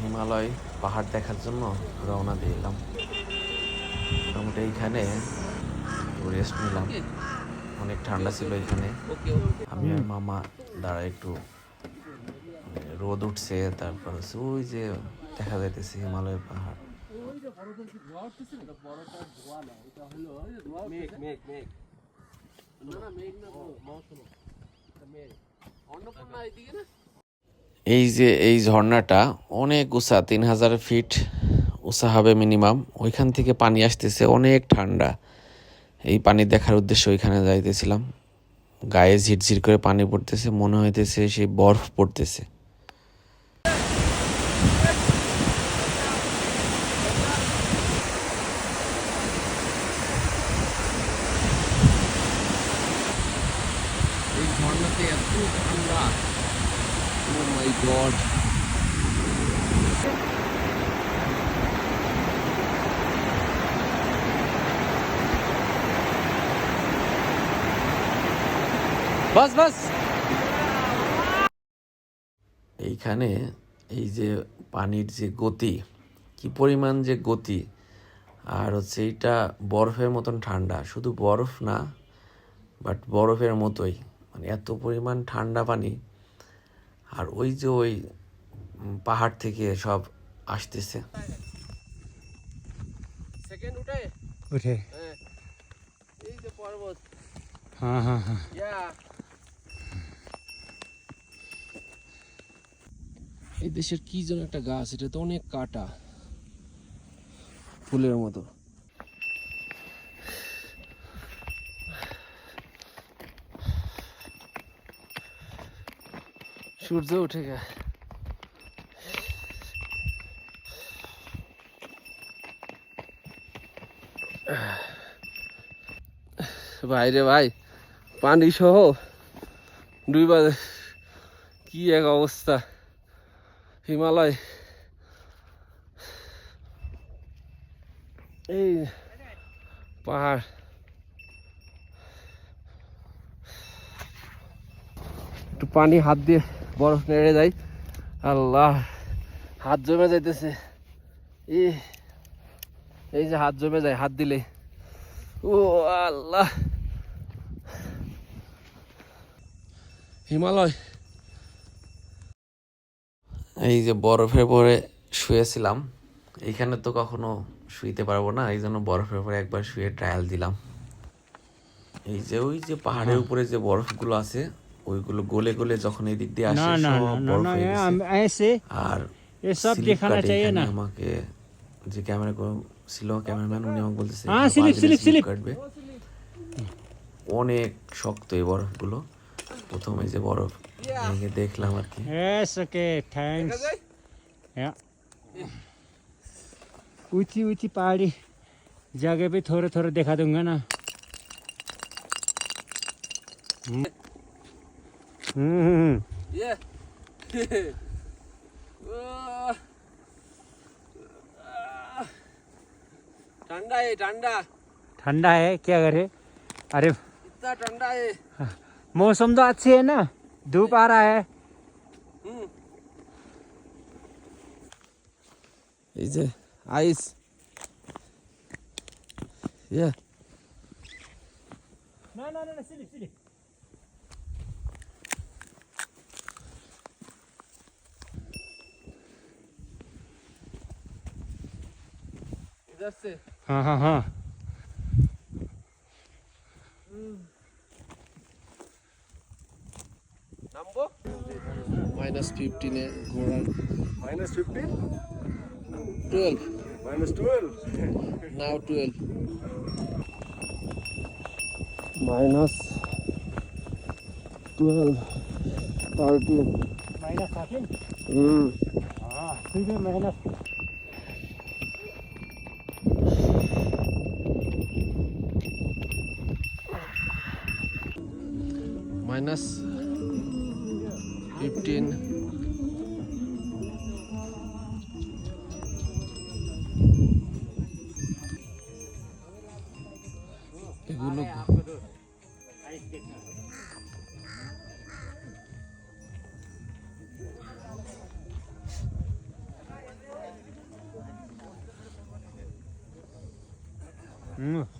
হিমালয় পাহাড় দেখার জন্য রওনা দিয়ে এলাম। মোটামুটি এইখানে রেস্ট নিলাম। অনেক ঠান্ডা ছিল এখানে। আমি আর মামা দাঁড়া একটু মানে রোদ উঠছে, তারপর ওই যে দেখা যাইতেছে হিমালয় পাহাড়। এই যে, এই ঝর্ণাটা অনেক উঁচা, তিন হাজার ফিট উঁচা হবে মিনিমাম ওইখান থেকে পানি আসতেছে, অনেক ঠান্ডা। এই পানি দেখার উদ্দেশ্যে ওইখানে যাইতেছিলাম। গায়ে ঝিরঝির করে পানি পড়তেছে, মনে হইতেছে সেই বরফ পড়তেছে। এই ঝর্ণাতে এত ঠান্ডা। ও মাই গড বাস বাস। এইখানে এই যে পানির যে গতি কি পরিমাণ যে গতি আর হচ্ছে এইটা বরফের মতন ঠান্ডা। শুধু বরফ না বাট বরফের মতোই। মানে এত পরিমাণ ঠান্ডা পানি আর ওই যে ওই পাহাড় থেকে সব আসতেছে। সেকেন্ড উঠে? উঠে। হ্যাঁ। এই যে পর্বত। হ্যাঁ হ্যাঁ হ্যাঁ। এই দেশের কি যেন একটা গাছ এটা তো অনেক কাটা। ফুলের মতো। সূর্য উঠে গে ভাই রে ভাই, পানি সহ দুই বাজে। কি এক অবস্থা। হিমালয়। এই পাহাড়। একটু পানি হাত দিয়ে বরফ নেড়ে যায় আল্লাহ হাত জমে যাইতেছে। ই এই যে হাত জমে যায় হাত দিলে। ও আল্লাহ। হিমালয়। এই যে বরফের পরে শুয়েছিলাম এইখানে তো কখনো শুইতে পারব না এই জন্য বরফের পরে একবার শুয়ে ট্রায়াল দিলাম। এই যে ওই যে পাহাড়ের উপরে যে বরফগুলো আছে ওইগুলো গলে গলে যখন এই দিক দিয়ে আসে না না সব ना ना বরফ ना হয়ে ये গেছে हम- ऐसे আর ये सब স্লিপ दिखाना কাটে चाहिए এখানে ना আমাকে যে ক্যামেরা ছিল ক্যামেরাম্যান উনি আমাকে বলতেছে হ্যাঁ, এখানে স্লিপ, পা দিলে স্লিপ, স্লিপ। কাটবে অনেক শক্ত এই বরফগুলো প্রথমে যে বরফ ভেঙে দেখলাম আর কি यस ओके थैंक्स या ऊंची ऊंची पहाड़ी जगह पे थोड़ा थोड़ा दिखा दूंगा ना Mm. Yeah. ठंडा है ठंडा। ठंडा है क्या करे? अरे इतना ठंडा है। मौसम तो अच्छी है ना? धूप आ रहा है। हम्म। इसे आइस। ये ना ना ना no, no. যাচ্ছে। হ্যাঁ হ্যাঁ হ্যাঁ। নামবো? মাইনাস ফিফটিনে ঘোড়ার minus fifteen twelve minus twelve নাও twelve minus twelve thirteen minus thirteen hmm হ্যাঁ মাইনাস माइनस हम्म, फिफ्टीन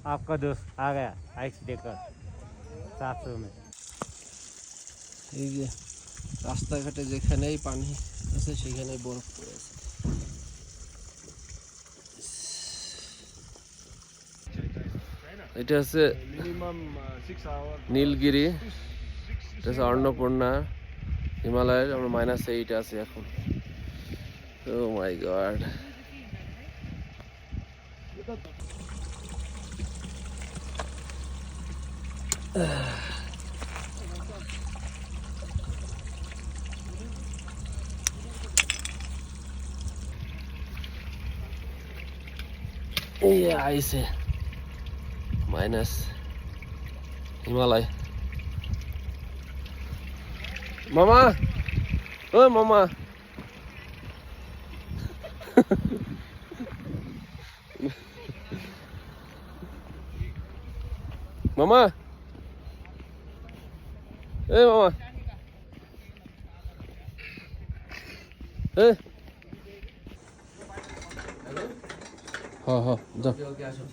आपका दोस्त आ गया आइस देकर सात सौ में। এই যে রাস্তাঘাটে যেখানেই পানি আছে সেখানেই বরফ পড়ে আছে। এটা হচ্ছে Minimum uh, নীলগিরি এটা হচ্ছে অন্নপূর্ণা হিমালয়ের আমরা মাইনাস এইট আছে এখন। ও my god Yeah, I see. Minus Himalay. Mama! Oh, Mama! Mama! Hey, Mama! Hey! হ্যাঁ হ্যাঁ যাও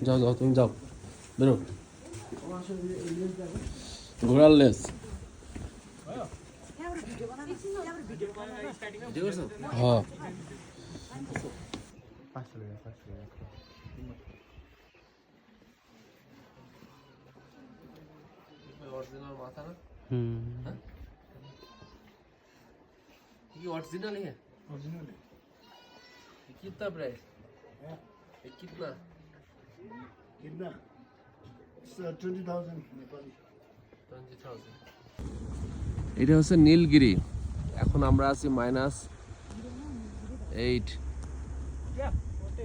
যাও যাও তুমি যাও বেরো ঘোড়ার লেস হ্যাঁ ओरिजिनल माथा ना हम्म, ये ओरिजिनल है Original. ये कितना प्राइस ये कितना Kitna? It's uh, 20,000 Nepali. এটা হচ্ছে নীলগিরি এখন আমরা আছি মাইনাস এইট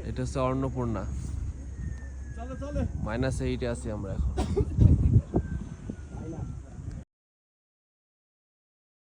এটা হচ্ছে অন্নপূর্ণা মাইনাস এইটে আছি আমরা এখন